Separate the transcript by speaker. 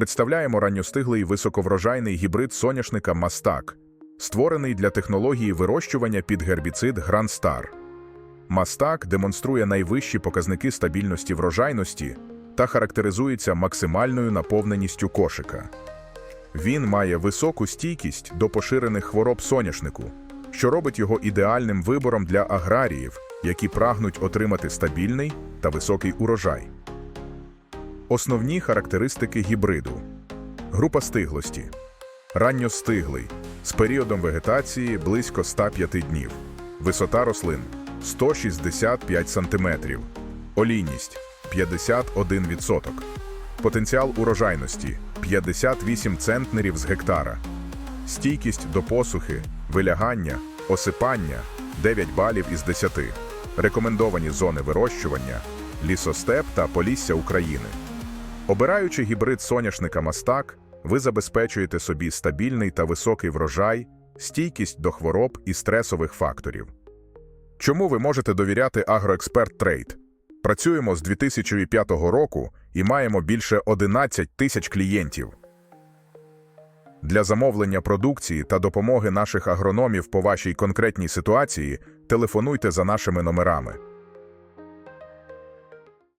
Speaker 1: Представляємо ранньостиглий високоврожайний гібрид соняшника Мастак, створений для технології вирощування під гербіцид Грандстар. Мастак демонструє найвищі показники стабільності врожайності та характеризується максимальною наповненістю кошика. Він має високу стійкість до поширених хвороб соняшнику, що робить його ідеальним вибором для аграріїв, які прагнуть отримати стабільний та високий урожай. Основні характеристики гібриду. Група стиглості. Ранньостиглий. З періодом вегетації близько 105 днів. Висота рослин 165 см. Олійність 51%. Потенціал урожайності 58 центнерів з гектара. Стійкість до посухи, вилягання, осипання 9 балів із 10. Рекомендовані зони вирощування лісостеп та полісся України. Обираючи гібрид соняшника Мастак, ви забезпечуєте собі стабільний та високий врожай, стійкість до хвороб і стресових факторів. Чому ви можете довіряти Агроексперт Трейд? Працюємо з 2005 року і маємо більше 11 тисяч клієнтів. Для замовлення продукції та допомоги наших агрономів по вашій конкретній ситуації телефонуйте за нашими номерами